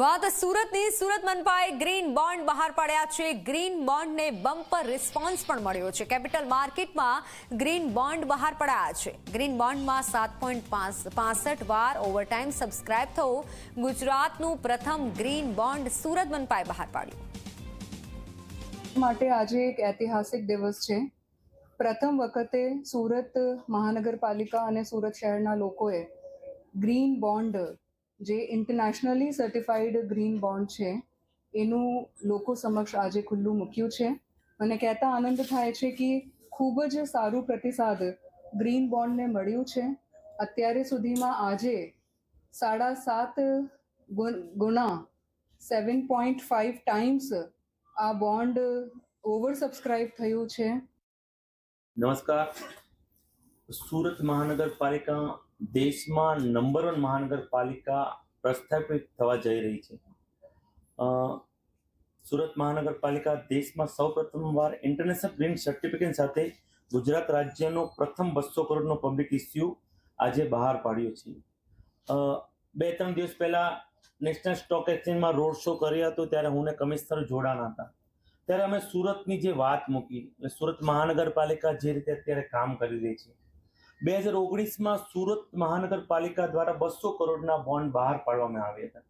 વાત સુરતની, Surat મનપાએ green bond બહાર પાડ્યા છે. ગ્રીન બોન્ડને બમ્પર રિસ્પોન્સ પણ મળ્યો છે. કેપિટલ માર્કેટમાં ગ્રીન બોન્ડ બહાર પડાયા છે. ગ્રીન બોન્ડમાં સાત પોઈન્ટ પાસઠ વાર ઓવરટાઈમ સબસ્ક્રાઇબ થવું ગુજરાતનું પ્રથમ ગ્રીન બોન્ડ સુરત મનપાએ બહાર પાડ્યું. માટે આજે એક ઐતિહાસિક દિવસ છે. પ્રથમ વખતે સુરત મહાનગરપાલિકા અને સુરત શહેરના લોકોએ ગ્રીન બોન્ડ જે ઇન્ટરનેશનલી સર્ટિફાઈડ ગ્રીન બોન્ડ છે, એનું લોકો સમક્ષ આજે ખુલ્લું મૂક્યું છે. મને કહેતા આનંદ થાય છે કે ખૂબ જ સારું પ્રતિસાદ ગ્રીન બોન્ડને મળ્યું છે. અત્યારે સુધીમાં આજે સાડા સાત ગુણ- સેવન પોઈન્ટ ફાઇવ ટાઈમ્સ આ બોન્ડ ઓવર સબસ્ક્રાઇબ થયું છે. નમસ્કાર. સુરત મહાનગરપાલિકા દેશમાં નંબર વન મહાનગરપાલિકા પ્રસ્થાપિત થવા જઈ રહી છે. સુરત મહાનગરપાલિકા દેશમાં સૌ પ્રથમવાર ઇન્ટરનેશનલ ગ્રીન સર્ટિફિકેટ સાથે ગુજરાત રાજ્યનો પ્રથમ બસો કરોડનો પબ્લિક ઇસ્યુ આજે બહાર પાડ્યો છે. બે ત્રણ દિવસ પહેલાં નેશનલ સ્ટોક એક્સચેન્જમાં રોડ શો કર્યો હતો, ત્યારે હું કમિશનર જોડાણા હતા. ત્યારે અમે સુરતની જે વાત મૂકી સુરત મહાનગરપાલિકા જે રીતે અત્યારે કામ કરી રહી છે બે હજાર ઓગણીસમાં સુરત મહાનગરપાલિકા દ્વારા બસો કરોડના બોન્ડ બહાર પાડવામાં આવ્યા હતા.